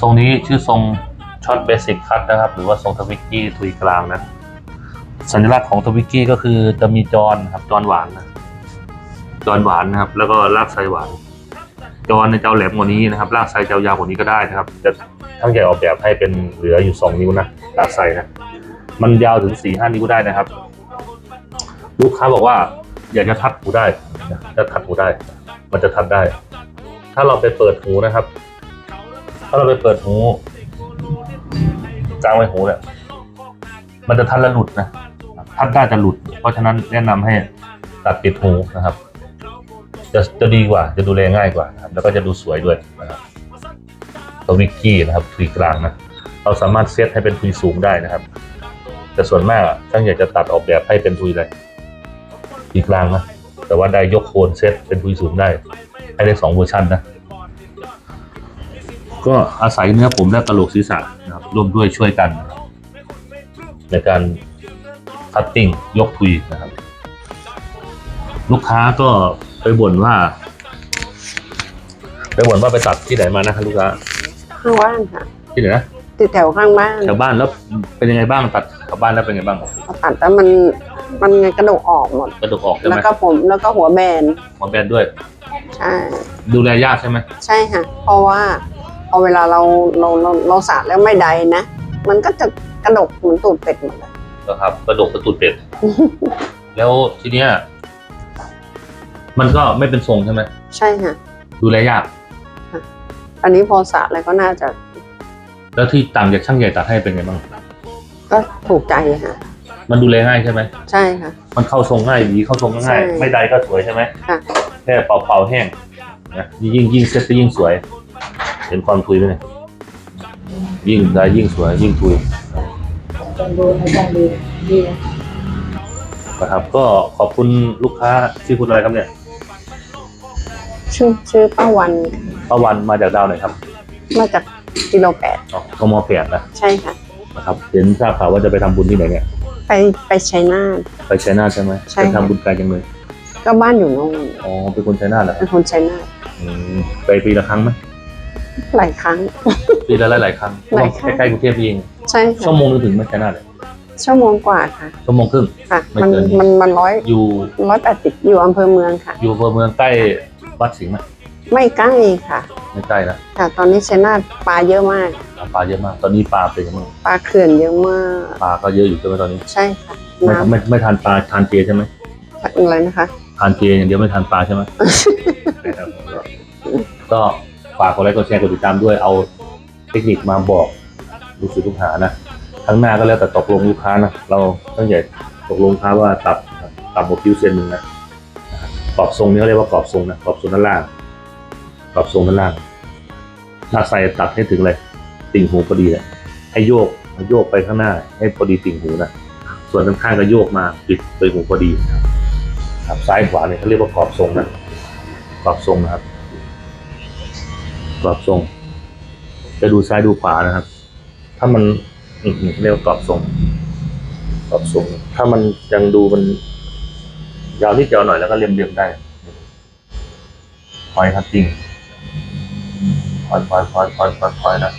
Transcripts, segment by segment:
ทรงนี้ชื่อทรงช็อตเบสิกคัตนะครับ หรือว่าทรงทวิกกี้ทุยกลางนะ สัญลักษณ์ของทวิกกี้ก็คือจะมีจอนครับจอนหวานนะจอนหวานนะครับ แล้วก็รากไซหวาน จอนในเจ้าแหลมกว่านี้นะครับรากไซเจ้ายาวกว่านี้ก็ได้นะครับ จะทั้งใหญ่ออกแบบให้เป็นเหลืออยู่สองนิ้วนะรากไซนะมันยาวถึงสี่ห้านิ้วได้นะครับ ลูกค้าบอกว่าอยากจะทัดหูได้จะทัดหูได้ มันจะทัดได้ ถ้าเราไปเปิดหูนะครับาเราไปเปิดหูกลางไว้หูเนี่ยมันจะทัดแล้วหลุดนะทัดได้จะหลุด เพราะฉะนั้นแนะนำให้ตัดปิดหูนะครับ จะจะดีกว่าจะดูแลง่ายกว่านะครับแล้วก็จะดูสวยด้วยนะครับตัววิกกี้นะครับทุยกลางนะเราสามารถเซตให้เป็นทุยสูงได้นะครับ แต่ส่วนมากช่างอยากจะตัดออกแบบให้เป็นทุยเลยทุยกลางนะแต่ว่าได้ยกโคนเซตเป็นทุยสูงได้ให้ได้สองเวอร์ชันนะ ก็อาศัยเนื้อผมและกระโหลกศีรษะนะครับร่วมด้วยช่วยกันนะครับในการคัตติ้งยกทุยนะครับ ลูกค้าก็ไปบ่นว่าไปบ่นว่าไปตัดที่ไหนมานะครับลูกค้าข้างบ้านค่ะที่ไหนนะติดแถวข้างบ้านแถวบ้านแล้วเป็นยังไงบ้างตัดแถวบ้านแล้วเป็นยังไงบ้างพอตัดแล้วมันมันกระดูกออกหมด กระดูกออกใช่ไหแล้มวก็ผมแล้วก็หัวแบนหมอแบนด้วย ใช่ ดูแลยากใช่ไหมใช่ค่ะ เพราะว่าพ อเวลาเราเราเราเราสระแล้วไม่ใดนะ มันก็จะกระดกเหมือนตูดเป็ดหมดเลย นะครับกระดูกกระตุดเป็ด แล้วทีเนี้ย มันก็ไม่เป็นทรงใช่ไหมใช่ค่ะ ดูแลยาก อันนี้พอสระแล้วก็น่าจะแล้วที่ต่างจากช่างใหญ่ตัดให้เป็นไงบ้าง ก็ถูกใจค่ะ มันดูแลง่ายใช่ไหมใช่ค่ะ มันเข้าทรงง่ายหวีเข้าทรงก็ง่าย ใช่ไม่ใดก็สวยใช่ไหมค่ะ แค่เป่าเป่าๆแห้งนะยิ่งยิ่งเซ็ตก็ยิ่งสวยเห็นความทุยไหมเนี่ยยิ่งได้ยิ่งสวยยิ่งทุยจังดูอาจารย์ดูดีนะนะครับ ก็ขอบคุณลูกค้าชื่อคุณอะไรครับเนี่ยชื่อชื่อป้าวันป้าวันมาจากดาวไหนครับ มาจากกิโลแปดอ๋อกมแปดนะใช่ค่ะนะครับเห็นทราบข่าวว่าจะไปทำบุญที่ไหนเนี่ยไปไปชัยนาทไปชัยนาทใช่ไหมใช่ไปค่ะทำบุญไกลจังเลยก็บ้านอยู่โน่นอ๋อเป็นคนชัยนาทเหรอเป็นคนชัยนาทอืมไปปีละครั้งไหม หลายครั้ง ปีละหลายหลายๆครั้งหลายครั้ง ใกล้ๆกรุงเทพเองใช่ชั่ค่ะวโมงนึงถึงไหมชัยนาทเนี่ยชั่วโมงกว่าค่ะ ชั่วโมงครึ่ง ค่ะ ไม่มันเกิน มันมันร้อยอยู่ร้อยแปดสิบอยู่อำเภอเมืองค่ะ อยู่อำเภอเมืองใกล้วัดสิงห์ไหมไม่ใกล้ค่ะ ไม่ใกล้นะค่ะ ตอนนี้ชัยนาทปลาเยอะมาก ปลาเยอะมาก ตอนนี้ปลาเป็นยังไงบ้างปลาเขื่อนเยอะมาก ปลาก็เยอะอยู่ใช่ไหมตอนนี้ใช่ค่ะไม่น้ไม่ไม่ทานปลาทานเจใช่ไหมำอะไรนะคะ ทานเจอย่างเดียวไม่ทานปลาใช่ไหมก็ ฝากกดไลค์กดแชร์กดติดตามด้วยเอาเทคนิคมาบอกลูกศิษย์ลูกหานะครั้งหน้าก็แล้วแต่ตกลงลูกค้านะเราต้องใหญ่ตกลงค้าว่าตัดตัดหมดคิ้วเซนหนึ่งนะกรอบทรงนี้เขาเรียกว่ากรอบทรงนะกรอบทรงด้านล่างกรอบทรงด้านล่างถ้าใส่ตัดให้ถึงเลยติ่งหูพอดีเลยให้โยกให้โยกไปข้างหน้า ให้พอดีติ่งหูนะส่วนข้างๆก็โยกมาปิดไปหูพอดีครับซ้ายขวาเนี่ยเขาเรียกว่ากรอบทรงนะกรอบทรงนะครับ กรอบทรง จะดูซ้ายดูขวานะครับ ถ้ามันอืมๆเรียกว่ากรอบทรงกรอบทรง ถ้ามันยังดูมัน ยาวนิดยาวหน่อยแล้วก็เรียมๆได้พอยคัตติ้งพอยพอยพอยพอยพอยพอยนะ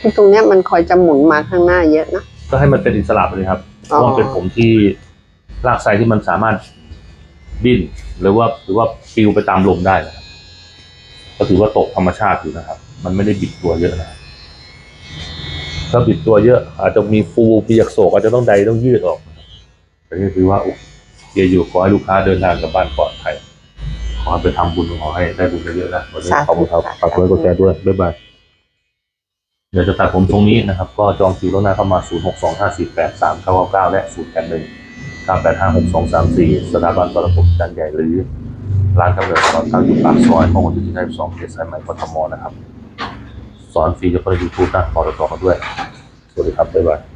ที่ตรงเนี้ยมันคอยจะหมุนมาข้างหน้าเยอะนะ ก็ให้มันเป็นอิสระไปเลยครับเพอ๋อราะมันเป็นผมที่ลากไซที่มันสามารถดิ้นหรือว่าหรือว่าปลิวไปตามลมได้นะครับ ก็ถือว่าตกธรรมชาติอยู่นะครับ มันไม่ได้บิดตัวเยอะนะครับถ้าบิดตัวเยอะ อาจจะมีฟูมีอักโศกอาจจะต้องใดต้องยืดออกแต่นี่คือว่าโอเคอยู่ขอให้ลูกค้าเดินทางกลับบ้านปลอดภัยขอให้ไปทำบุญขอให้ได้บุญเยอะๆนะวันนี้ขอบคุณครับฝากกดไลค์กดแชร์ด้วยบ๊ายบายเดี๋ยวจะตัดผมทรงนี้นะครับ ก็จองคิวล่วงหน้าเข้ามา 0 6 2 5 4 8 3 9 9และ 0 8 1 9 8 5 6 2 3 4 สถาบันตรผมจันใหญ่หรือ ร้านกำเนิดสอนตั้งอยู่ปากซอยพหลโยธิน22เขตสายไหมกทมนะครับ สอนฟรีเฉพาะในยูทูบนะขอต่อกันด้วย สวัสดีครับ บ๊ายบาย